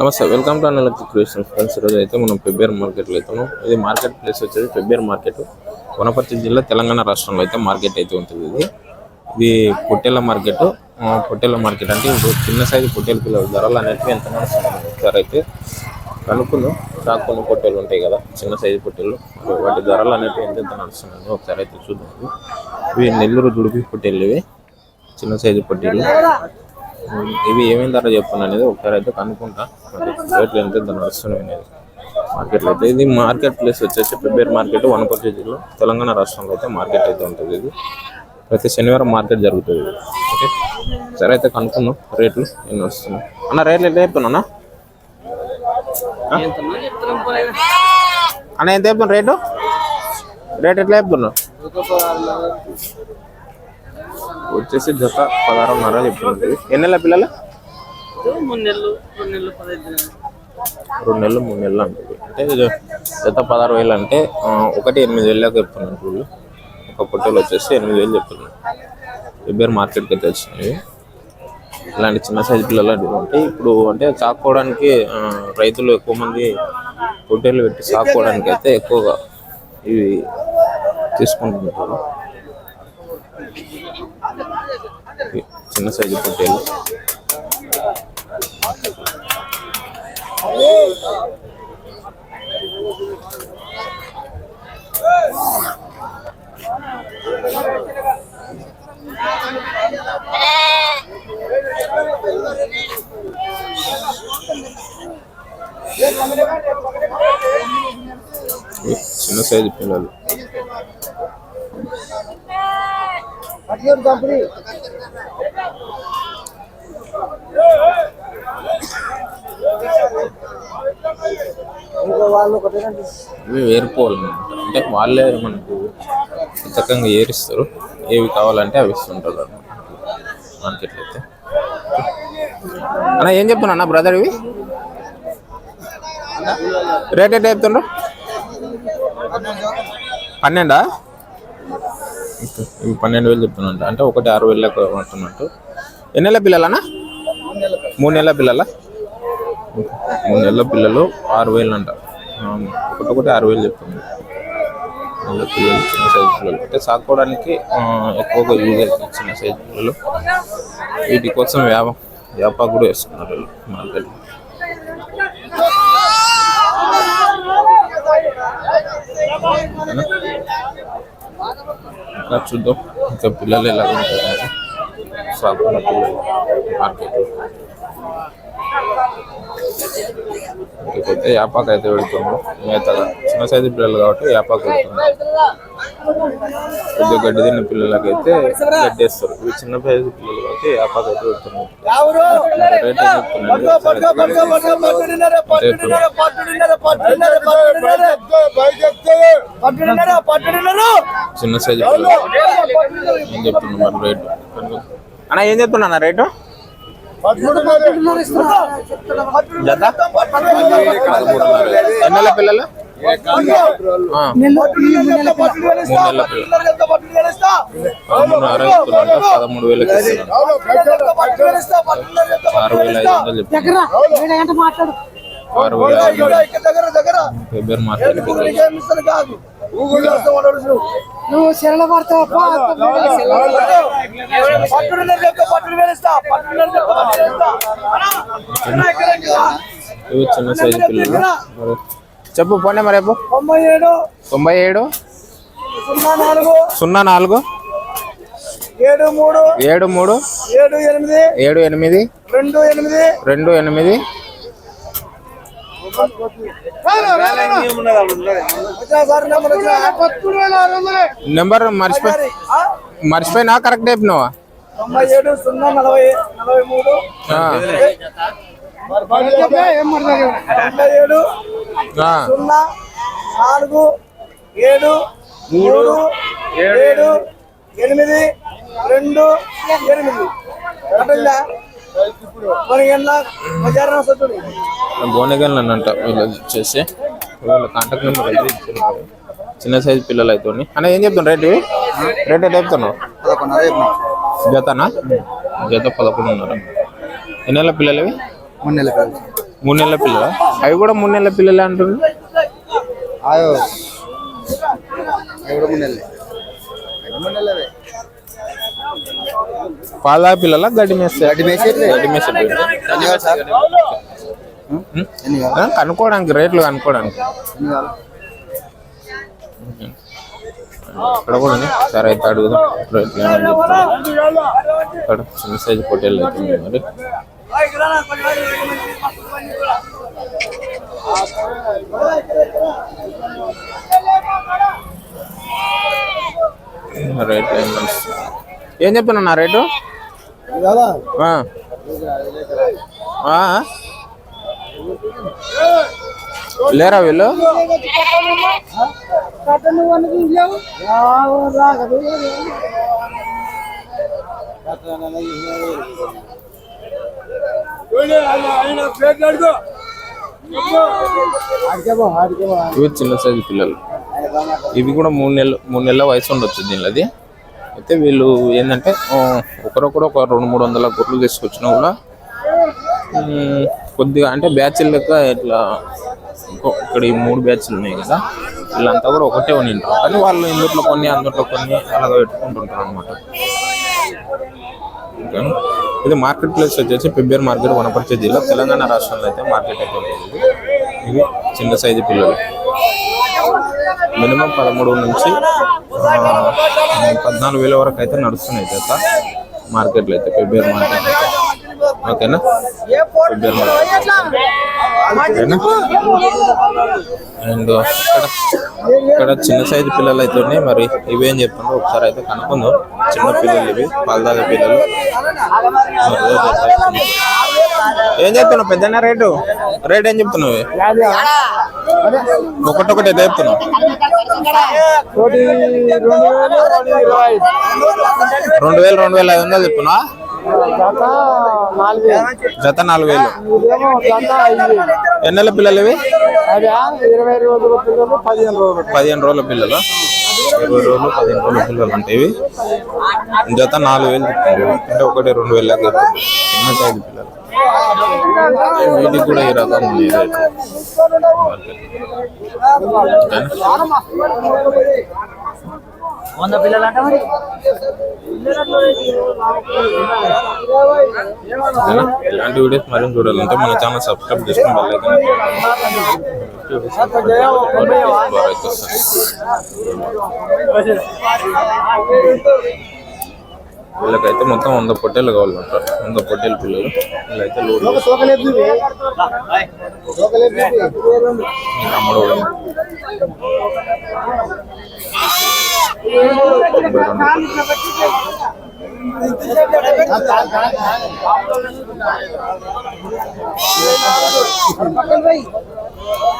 నమస్తే welcome to Analakti creation friends ఈరోజు అయితే మనం పెబ్బేర్ మార్కెట్లో అవుతాము ఇది మార్కెట్ ప్లేస్ వచ్చేది పెబ్బేర్ మార్కెట్ వనపర్తి జిల్లా తెలంగాణ రాష్ట్రంలో అయితే మార్కెట్ అయితే ఉంటుంది ఇది. ఇది పొట్టేల మార్కెట్ పొట్టేల మార్కెట్ అంటే ఇప్పుడు చిన్న సైజు పొట్టేల పిల్లల. ధరలు అనేటివి ఎంత నడుస్తున్నాయి అయితే? కనుక్కులు కాకుండా పొట్టేలు ఉంటాయి కదా చిన్న సైజు పొట్టేలు. వాటి ధరలు అనేటివి ఎంత ఎంత నడుస్తున్నాయి ఒకసారి అయితే చూద్దాం ఇవి నెల్లూరు జుడిపి పొట్టేళ్ళు ఇవి. చిన్న సైజు పొట్టేలు. ఇవి ఏమేమి ధర చెప్తున్నా అనేది ఒకసారి అయితే కనుక్కుంటా. మరి రేట్లు ఎంత నడుస్తున్నాయి అనేది. మార్కెట్లో అయితే ఇది మార్కెట్ ప్లేస్ వచ్చేసి ప్రిపేర్ మార్కెట్ వనపర్తి జిల్లా తెలంగాణ రాష్ట్రంలో అయితే మార్కెట్ అయితే ఉంటుంది ఇది. ప్రతి శనివారం మార్కెట్ జరుగుతుంది ఇది. ఓకే సరే అయితే కనుక్కుందాం రేట్లు ఎన్ని వస్తున్నాయి. అన్న రేట్లు ఎట్లా చెప్తున్నా అన్న? ఎంత చెప్తున్నా రేటు? రేట్ ఎట్లా చెప్తున్నావు? వచ్చేసి జత పదహారున్నర చెప్తుంది ఎన్ని నెలల పిల్లలు? మూడు నెలలు రెండు నెలలు. పదహైదు దినాలు. రెండు నెలలు మూడు నెలలు అంటుంది అంటే జత పదహారు వేలు అంటే ఒకటి ఎనిమిది వేలకు చెప్తున్నాను ఇప్పుడు. ఒక పొట్టేలు వచ్చేసి ఎనిమిది వేలు చెప్తున్నాను రిబ్బేర్ మార్కెట్కి అయితే వచ్చినాయి. ఇలాంటి చిన్న సైజు పిల్లలు ఉంటాయి ఇప్పుడు అంటే సాకుకోవడానికి ఆ, రైతులు ఎక్కువ మంది పొట్టేలు పెట్టి సాకుకోవడానికి అయితే ఎక్కువగా ఇవి తీసుకుంటుంటారు. చిన్న సైజు పొట్టేలు. చిన్న సైజు పిల్లలు. ఇవి ఏరుకోవాలి అంటే వాళ్ళే మనకు చక్కగా ఏరిస్తారు. ఏవి కావాలంటే అవి ఇస్తుంటారు అన్నమాట. మనకి అన్న ఏం చెప్తున్నా అన్న బ్రదర్ ఇవి? రేట్ ఎట్లా చెప్తుండ్రు? పన్నెండా? ఇవి పన్నెండు వేలు చెప్తున్నా అంటే ఒకటి ఆరు వేలకు అంటున్నట్టు ఎన్ని నెలల పిల్లలనా మూడు నెలల పిల్లలా? మూడు నెలల పిల్లలు ఆరు వేలు అంట ఒకటి ఒకటి ఆరు వేలు చెప్తుంది. నెలల పిల్లలు చిన్న సైజు పిల్లలు. అంటే సాకోవడానికి ఎక్కువగా యూజ్ అవుతుంది చిన్న సైజు పిల్లలు. వీటి కోసం వ్యాప వ్యాపార కూడా వేస్తున్నారు వీళ్ళు ఇంకా చూద్దాం. ఇంకా పిల్లలు ఎలా ఉంటారు సాగుతున్న పిల్లలు మార్కెట్లో. ఇకైతే యాపాకు అయితే పెడుతున్నాం మేతగా చిన్న సైజు పిల్లలు కాబట్టి యాపాకు పెడుతున్నాం కొద్దిగా గడ్డి తిన్న పిల్లలకైతే గడ్డి వేస్తారు ఇవి చిన్న సైజు పిల్లలు కాబట్టి యాపాకు అయితే పెడుతున్నాం రేట్ అయితే. చిన్న సైజు పిల్లలు ఏం చెప్తున్నా మరి రేటు అన్న ఏం చెప్తున్నా రేటు జత పదమూడున్నర ఎన్ని నెలల పిల్లలు పదమూడు వేలకి ఇస్తున్నాను ఆరు వేల ఐదు వందలు చెప్తున్నా ఆరు వేల ఐదు వందలు ఫిబ్రవరి నువ్వు సెరల పడతావా ఇవి చిన్న సైజు పిల్లలు. మరి చెప్పు పోనీ మరి రేపు తొంభై ఏడు. తొంభై ఏడు. సున్నా నాలుగు. సున్నా నాలుగు. ఏడు మూడు. ఏడు మూడు. ఏడు ఎనిమిది. ఏడు ఎనిమిది. రెండు ఎనిమిది. రెండు ఎనిమిది. నెంబర్ వచ్చినా మర్చిపోయి మర్చిపోయినా కరెక్ట్ చెప్పినావా తొంభై ఏడు సున్నా నలభై నలభై మూడు తొంభై ఏడు సున్నా నాలుగు ఏడు మూడు ఏడు ఎనిమిది రెండు ఎనిమిది. బోనెగల్ అని అంట వీళ్ళు వచ్చేసి వీళ్ళ కాంటాక్ట్ నెంబర్ అయితే ఇచ్చారు. చిన్న సైజు పిల్లలు అయితే అన్న ఏం చెప్తున్నా రేట్ రేట్ ఎట్లా చెప్తున్నావు? జతనా? జత పదకొండున్నర ఎన్ని నెలల పిల్లలు ఇవి? మూడు నెలల పిల్లలు. మూడు నెలల పిల్లల? అవి కూడా మూడు నెలల పిల్లలే అంటున్నారు ఎవడు మున్నెల్లి మున్నెల్లవే పాల పిల్లల గడ్డి మేస్తే గడ్డి మేసేటివే. గడ్డి మేసే పిల్లలు. ఎన్ని కావాలి సార్ ఉం? ఎన్ని కావాలి ఆ, కనుక్కోవడానికి రేట్లు కనుక్కోవడానికి ఎన్ని కావాలి ఇక్కడ కూడా ఉంది సరే అయితే అడుగుదాం రేట్లు ఏమని చెప్తారు ఇక్కడ చిన్న సైజు పొట్టేళ్ళు అయితే ఉన్నాయి మరి రేట్లు ఏం తెలుసు? ఏం చెప్పినా రేటు? లేరా వీళ్ళు? ఇవి చిన్న సైజు పిల్లలు. ఇవి కూడా మూడు నెలలు మూడు నెలల వయసు ఉండొచ్చు దీనిది అయితే వీళ్ళు ఏంటంటే ఒకరొకరు ఒక రెండు మూడు వందల గుడ్లు తీసుకొచ్చినా కూడా కొద్దిగా అంటే బ్యాచ్ల లెక్క ఇట్లా ఇక్కడ ఈ మూడు బ్యాచ్లు ఉన్నాయి కదా వీళ్ళంతా కూడా ఒకటే ఉండింటారు కానీ వాళ్ళు ఇందులో కొన్ని అందులో కొన్ని అలాగ పెట్టుకుంటుంటారు అనమాట ఇది మార్కెట్ ప్లేస్ వచ్చేసి పెబ్బేరు మార్కెట్ వనపర్తి జిల్లా తెలంగాణ రాష్ట్రంలో అయితే మార్కెట్ అయితే ఉంటుంది ఇది. ఇవి చిన్న సైజు పిల్లలు. మినిమం పదమూడు నుంచి పద్నాలుగు వేల వరకు అయితే నడుస్తున్నాయి చేత మార్కెట్లో అయితే ఫిబ్రవరి మార్కెట్ ఓకేనా? పెబ్బేరు అండ్ ఇక్కడ ఇక్కడ చిన్న సైజు పిల్లలు అయితే ఉన్నాయి. మరి ఇవేం చెప్తుండ్రు ఒకసారి అయితే కనుక్కుందాం. చిన్న పిల్లలు ఇవి పాలదాగ పిల్లలు. ఏం చెప్తున్నావు? పెద్దన్న రేటు? రేట్ ఏం చెప్తున్నావు? ఇవి? ఒకటొకటి ఎంత చెప్తున్నావు. రెండు వేలు రెండు వేల ఐదు వందలు చెప్తున్నా జత నాలుగు వేలు. ఎన్నెల పిల్లలు ఇవి? పిల్లలు పదిహేను పదిహేను రోజుల పిల్లలు. ఇరవై రోజులు పదిహేను రోజుల పిల్లలు అంటే ఇవి. జత నాలుగు వేలు అంటే ఒకటి రెండు వేల చిన్న సైజు పిల్లలు. వీటికి కూడా ఈ రకం ఉంది? వంద పిల్లలు అంటే మరి? ఇలాంటి వీడియోస్ మరింత చూడాలంటే మన ఛానల్ సబ్స్క్రైబ్ చేసుకుని బెల్ వీళ్ళకైతే మొత్తం వంద పొట్టేలు కావాలంట వంద పొట్టేలు పిల్లలు వీళ్ళైతే లోడ్ అమ్మడు కూడా తొంభై రెండు